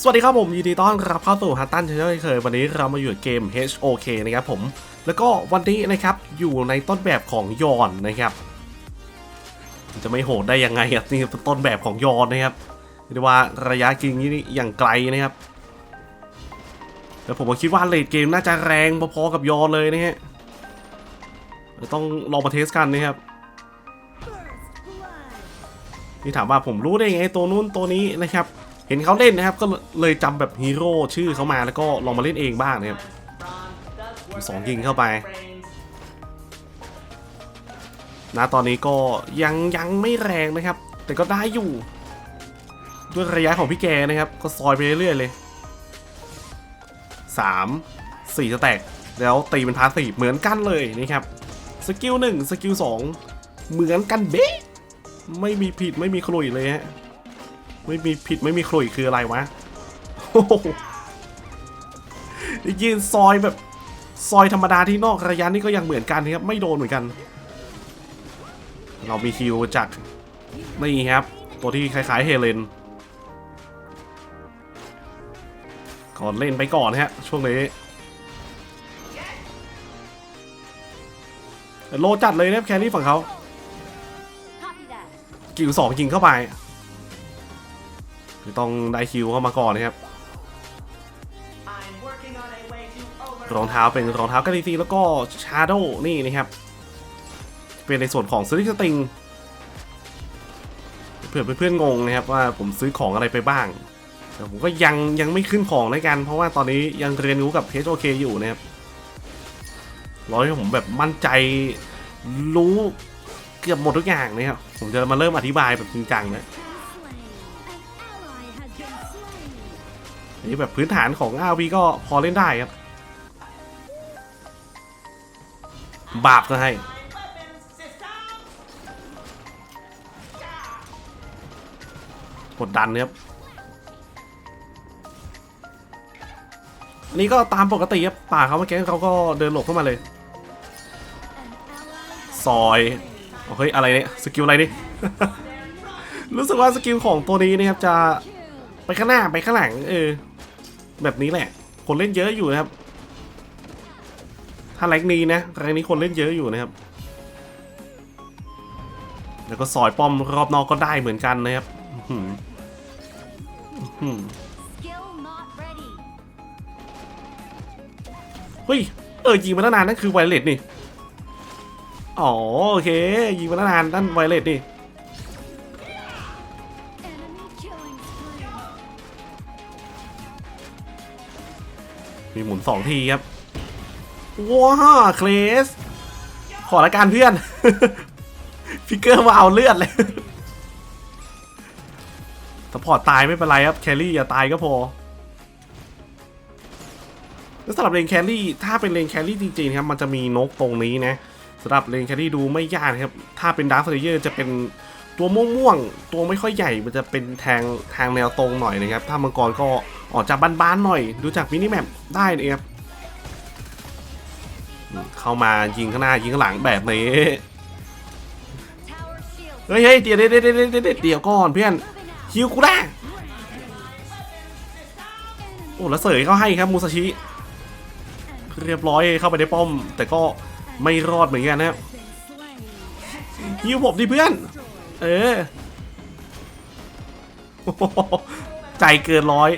สวัสดีครับผมยินดีต้อนรับเข้าสู่ฮัตตันเช่นเคยวันนี้เรามาอยู่กับเกม HOK นะครับผมแล้วก็วันนี้นะครับอยู่ในต้นแบบของยอนนะครับ จะไม่โหดได้ยังไงอะนี่เป็นต้นแบบของยอนนะครับเรียกว่าระยะกิงนี่อย่างไกลนะครับแต่ผมก็คิดว่าเลดเกมน่าจะแรงพอๆกับยอนเลยนะฮะต้องลองมาเทสกันนะครับนี่ถามว่าผมรู้ได้ไงตัวนู้นตัวนี้นะครับ เห็นเขาเล่นนะครับก็เลยจำแบบฮีโร่ชื่อเขามาแล้วก็ลองมาเล่นเองบ้างนะครับสองยิงเข้าไปนะตอนนี้ก็ยังยังไม่แรงนะครับ แต่ก็ได้อยู่ ด้วยระยะของพี่แกนะครับ ก็ซอยไปเรื่อยๆเลย 3 4สแตกแล้วตีเป็นพาสซีฟเหมือนกันเลยนะครับสกิล1สกิล2เหมือนกันเบ๊ะไม่มีผิดไม่มีขลุยเลยฮะ ไม่มีผิดไม่มีขลุยคืออะไรวะโอ้ยืนซอยแบบซอยธรรมดาที่นอกระยะนี่ก็ยังเหมือนกันครับไม่โดนเหมือนกัน เรามีคิวจากนี่ครับ ตัวที่คล้ายๆเฮเลนก่อนเล่นไปก่อนนะฮะ ช่วงนี้โลจัดเลยนะแครี่ฝั่งเขากิวสองยิงเข้าไป คือต้องได้คิวเข้ามาก่อนนะครับรองเท้าเป็นรองเท้ากาลิซีแล้วก็ชาร์โดนี่นะครับ เป็นในส่วนของสลิกสติงเผื่อเพื่อนๆงงนะครับว่าผมซื้อของอะไรไปบ้างแต่ผมก็ยังยังไม่ขึ้นของด้วยกันเพราะว่าตอนนี้ยังเรียนรู้กับ HOK อยู่นะครับร้อยผมแบบมั่นใจรู้เกือบหมดทุกอย่างนะครับผมจะมาเริ่มอธิบายแบบจริงจังนะ อันนี้แบบพื้นฐานของ RV ก็พอเล่นได้ครับ บาปก็ให้ กดดันนะครับ อันนี้ก็ตามปกติครับ ป่าเขาเมื่อกี้เขาก็เดินหลบเข้ามาเลย ซอยโอเคอะไรเนี่ย สกิลอะไรนี่ รู้สึกว่าสกิลของตัวนี้นะครับจะไปข้างหน้าไปข้างหลังเออ แบบนี้แหละ คนเล่นเยอะอยู่นะครับ ถ้าแรงนี้นะแรงนี้คนเล่นเยอะอยู่นะครับ แล้วก็ซอยป้อมรอบนอกก็ได้เหมือนกันนะครับอื้อหืออื้อหือ Skill not ready. เฮ้ย เออยิงมาตั้งนานนั่นคือไวเลสนี่ อ๋อโอเค ยิงมาตั้งนานนั่นไวเลสนี่ สองทีครับ ว้าเคลส ขอละการเพื่อน ฟิกเกอร์มาเอาเลือดเลยสปอร์ตตายไม่เป็นไรครับ แครี่อย่าตายก็พอ แล้วสำหรับเลนแครี่ถ้าเป็นเลนแครี่จริงๆครับ มันจะมีนกตรงนี้นะสำหรับเลนแครี่ดูไม่ยากครับ ถ้าเป็นดาร์คเลเยอร์จะเป็นตัวม่วงๆ ตัวไม่ค่อยใหญ่ มันจะเป็นแทงทางแนวตรงหน่อยนะครับ ถ้ามังกรก็ออกจากบ้านๆหน่อย ดูจากมินิแมปได้นะครับเข้ามายิงข้างหน้ายิงข้างหลังแบบนี้เฮ้ยเฮ้ยเดี๋ยวเดี๋ยวเดี๋ยวเดี๋ยวเดี๋ยวเดี๋ยก่อนเพื่อนฮิวกูได้โอ้แล้วเสยเข้าให้ครับมูซาชิเรียบร้อยเข้าไปในป้อม แต่ก็ไม่รอดเหมือนกันนะคิวผมดิเพื่อน เอ้ใจเกินร้อย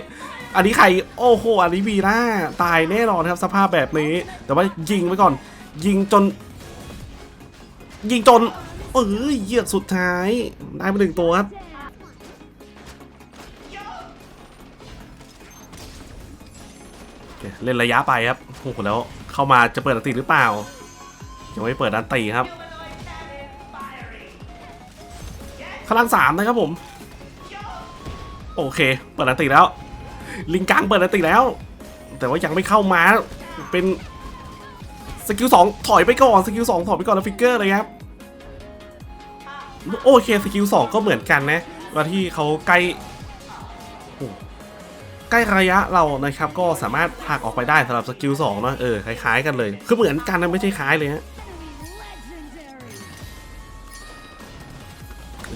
อันนี้ใครโอ้โหอันนี้วีน่าตายแน่นอนครับสภาพแบบนี้ แต่ว่ายิงไว้ก่อน ยิงจน ยิงจนเออเหยียดสุดท้ายได้มาหนึ่งตัวครับเล่นระยะไปครับโอ้โหแล้วเข้ามาจะเปิดอันติหรือเปล่ายังไม่เปิดอันติครับพลังสามนะครับผม โอเค เปิดอันติแล้ว ลิงกังเปิดอันติแล้ว แต่ว่ายังไม่เข้ามาเป็นสกิลสองถอยไปก่อนสกิลสองถอยไปก่อนแล้วฟิกเกอร์เลยครับโอเคสกิลสองก็เหมือนกันนะวลาที่เขาใกล้ใกล้ระยะเรานะครับ ก็สามารถผลักออกไปได้สำหรับสกิลสองเนอะเออคล้ายๆกันเลย คือเหมือนกันนะไม่ใช่คล้ายเลยฮะ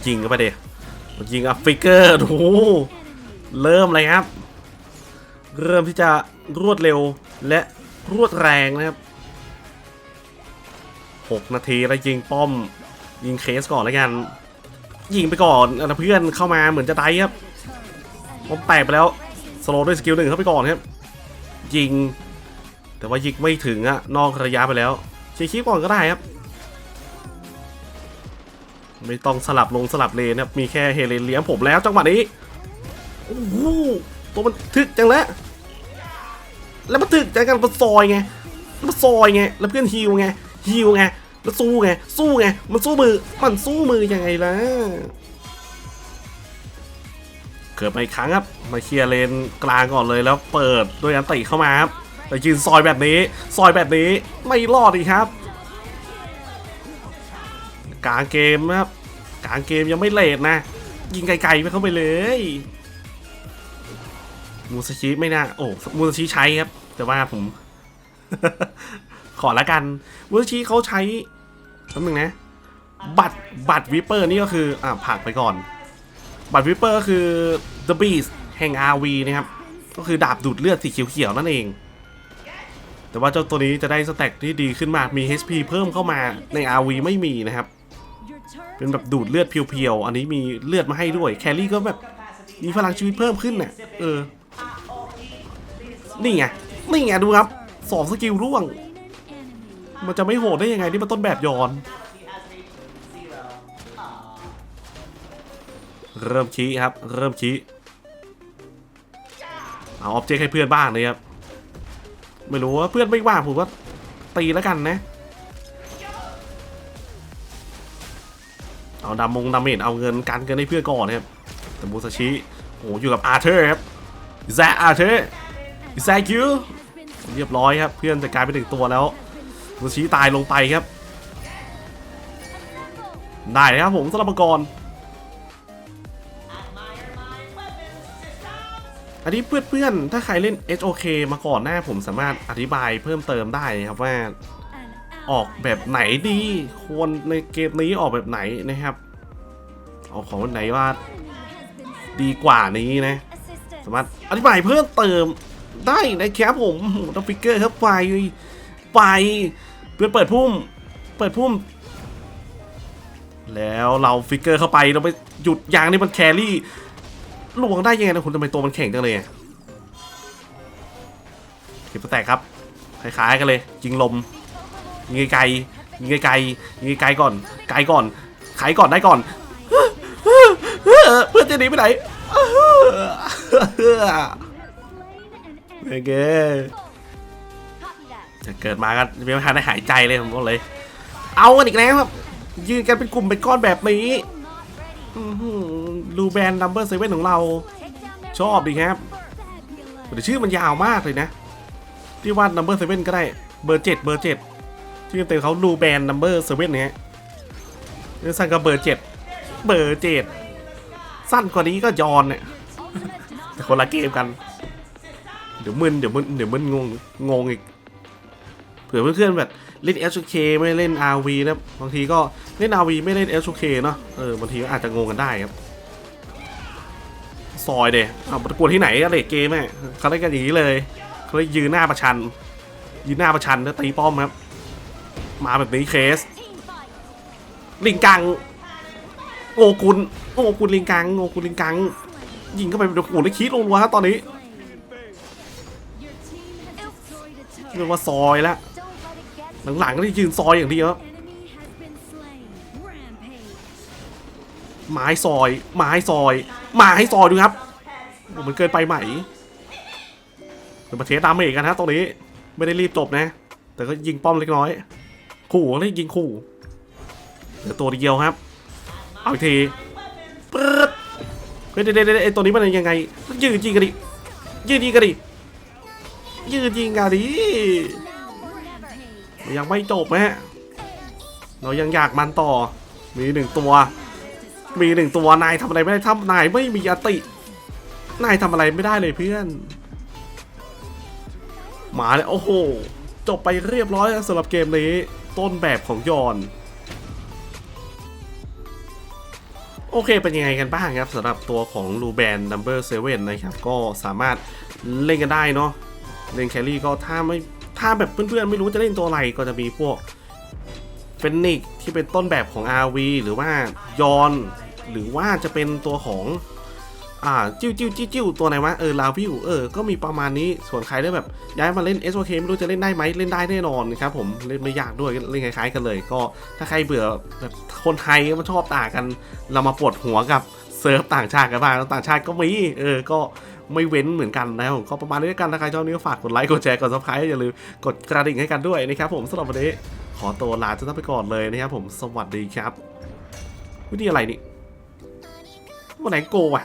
ยิงกันไปเดียยิงอะฟิกเกอร์ดูเริ่มเลยครับ เริ่มที่จะรวดเร็วและรวดแรงนะครับ 6 นาทีแล้วยิงป้อม ยิงเคสก่อนแล้วกัน ยิงไปก่อนแล้วเพื่อนเข้ามาเหมือนจะไดครับป้อมแตกไปแล้วสโลด้วยสกิลหนึ่งเข้าไปก่อนครับ ยิง แต่ว่ายิงไม่ถึงอะนอกระยะไปแล้วเชียร์คีก่อนก็ได้ครับ ไม่ต้องสลับลงสลับเลนครับมีแค่เฮเลนเลี้ยงผมแล้วจังหวะนี้โอ้โห ตัวมันถึกจังแล้ว แล้วมันถึกจังกันมันซอยไงแล้วมันซอยไง แล้วเพื่อนฮิวไงฮิวไง แล้วสู้ไง สู้ไง มันสู้มือ มันสู้มือยังไงล่ะ เกิดมาอีกครั้งครับ มาเคลียร์เลนกลางก่อนเลยแล้วเปิดด้วยอันติเข้ามาครับแต่ยืนซอยแบบนี้ ซอยแบบนี้ไม่รอดอีกครับ กลางเกมครับ กลางเกมยังไม่เลทนะ ยิงไกลๆไปเข้าไปเลย มูซาชิไม่น่าโอ้มูซาชิใช้ครับ แต่ว่าผม ขอละกัน มูซาชิเขาใช้แป๊บนึงนะ บัตรบัตรวิปเปอร์นี่ก็คืออ่าผักไปก่อน บัตรวิปเปอร์ก็คือ The Beast แห่ง RV นะครับ ก็คือดาบดูดเลือดสีเขียวๆนั่นเอง แต่ว่าเจ้าตัวนี้จะได้สแต็กที่ดีขึ้นมากมี HP เพิ่มเข้ามาใน RV ไม่มีนะครับ Your turret เป็นแบบดูดเลือดเพียวๆ อันนี้มีเลือดมาให้ด้วย แครี่ก็แบบมีพลังชีวิตเพิ่มขึ้นเนี่ยเออ นี่ไง นี่ไงดูครับสองสกิลร่วง มันจะไม่โหดได้ยังไงนี่มันต้นแบบย้อน เริ่มชี้ครับ เริ่มชี้ เอาออบเจกต์ให้เพื่อนบ้างเลยครับ ไม่รู้ว่าเพื่อนไม่ว่างผมก็ตีแล้วกันนะ เอาดามงดาเมจเอาเงินกันเงินให้เพื่อนก่อนนะครับแต่มูซาชิโอ้อยู่กับอาร์เธอร์ครับแซอาร์เธอร์ แซคิว Been เรียบร้อยครับ เพื่อนจะกลายเป็นหนึ่งตัวแล้วมูชิตายลงไปครับ ได้ครับผมสำหรับมังกรอันนี้เพื่อนๆ ถ้าใครเล่น HOK มาก่อนหน้าผมสามารถอธิบายเพิ่มเติมได้นะครับว่า ออกแบบไหนดี ควรในเกมนี้ออกแบบไหนนะครับ ออกของไหนว่าดีกว่านี้นะ สามารถอธิบายเพิ่มเติม ได้นะครับผมต้องฟิกเกอร์ครับไปไปเพื่อเปิดพุ่ม เปิดพุ่ม แล้วเราฟิกเกอร์เข้าไปเราไปหยุดยางนี่มันแครี่ลวงได้ยังไงนะคุณทำไมตัวมันแข็งจังเลยอะเก็บแตกครับคล้ายๆกันเลยยิงลมยิงไกลยิงไกลยิงไกลก่อน ไกลก่อนไขก่อนได้ก่อนเพื่อนจะหนีไปไหน โอเคจะเกิดมาก็ไม่ทันได้หายใจเลยผมบอกเลย เอากันอีกแล้วครับ ยืนกันเป็นกลุ่มเป็นก้อนแบบนี้ Not ready. อื้อหือดูแบรนด์นัมเบอร์เซเว่นของเรา ชอบดีครับแต่ชื่อมันยาวมากเลยนะ ที่ว่านัมเบอร์เซเว่นก็ได้เบอร์เจ็ดเบอร์เจ็ดชื่อเต็มเขาดูแบรนด์นัมเบอร์เซเว่นเนี่ยนี่สั้นก็เบอร์เจ็ดเบอร์เจ็ดสั้นกว่านี้ก็ยอนเนี่ยแต่คนละเกมกัน เดี๋ยวมึนเดี๋ยวมึนเดี๋ยวมึนงงงงอีกเผื่อเพื่อนๆแบบเล่น SK ไม่เล่น RV นะบางทีก็เล่น RV ไม่เล่น SK เนาะเออบางทีก็อาจจะงงกันได้ครับซอยเดะเอาประกวดที่ไหนอะเด็กเกมอ่เขาเล่นกันอย่างนี้เลยเขาเลยยืนหน้าประชัน ยืนหน้าประชันแล้วตีป้อมครับ มาแบบนี้เคส ลิงกังโงกุลโงกุลลิงกังโงกุลลิงกังยิงเข้าไปโอ้โหได้คิดลงรัวครับตอนนี้ เรียกว่าซอยแล้วหลังๆก็ได้ยืนซอยอย่างเดียวครับไม้ซอย ไม้ซอยมาให้ซอยดูครับมันเกินไปไหมเดี๋ยวมาเทสดาเมจกันฮะตรงนี้ไม่ได้รีบจบนะ แต่ก็ยิงป้อมเล็กน้อย ขู่ก็เลยยิงขู่เหลือตัวเดียวครับ เอาอีกทีปื๊ดเฮ้ยเดี๋ยวเดี๋ยวเดี๋ยวไอตัวนี้มันยังไงยืนยิงกันดิยืนยิงกันดิ ยืนยิงกันดิยังไม่จบนะฮะเรายังอยากมันต่อ มีหนึ่งตัว มีหนึ่งตัวนายทำอะไรไม่ได้ถ้านายไม่มีอติ นายทำอะไรไม่ได้เลยเพื่อน หมาเลยโอ้โห จบไปเรียบร้อยสำหรับเกมนี้ ต้นแบบของยอนโอเค เป็นยังไงกันบ้างครับสำหรับตัวของลูแบนนัมเบอร์เซเว่นนะครับ ก็สามารถเล่นกันได้เนาะ เล่นแครี่ก็ถ้าไม่ถ้าแบบเพื่อนๆไม่รู้จะเล่นตัวอะไรก็จะมีพวกเฟนิกที่เป็นต้นแบบของ RV หรือว่ายอนหรือว่าจะเป็นตัวของอ่าจิ้วจิ้วจิ้วจิ้วตัวไหนวะเออลาวิวเออก็มีประมาณนี้ส่วนใครได้แบบ ย้ายมาเล่น s o k ไม่รู้จะเล่นได้ไหมเล่นได้แน่นอนนะครับผมเล่นไม่ยากด้วยเล่นคล้ายๆกันเลย ก็ถ้าใครเบื่อแบบคนไทยมันชอบต่างกัน เรามาปวดหัวกับเซิร์ฟต่างชาติกันบ้างต่างชาติก็มีเออก็ ไม่เว้นเหมือนกันนะครับผมก็ประมาณนี้กันถ้าใครชอบนี้ก็ฝากกดไลค์กดแชร์กดซับสไครต์อย่าลืมกดกระดิ่งให้กันด้วยนะครับผมสำหรับวันนี้ขอตัวลาจะต้องไปก่อนเลยนะครับผมสวัสดีครับวิธีอะไรนี่วันไหนโกอะ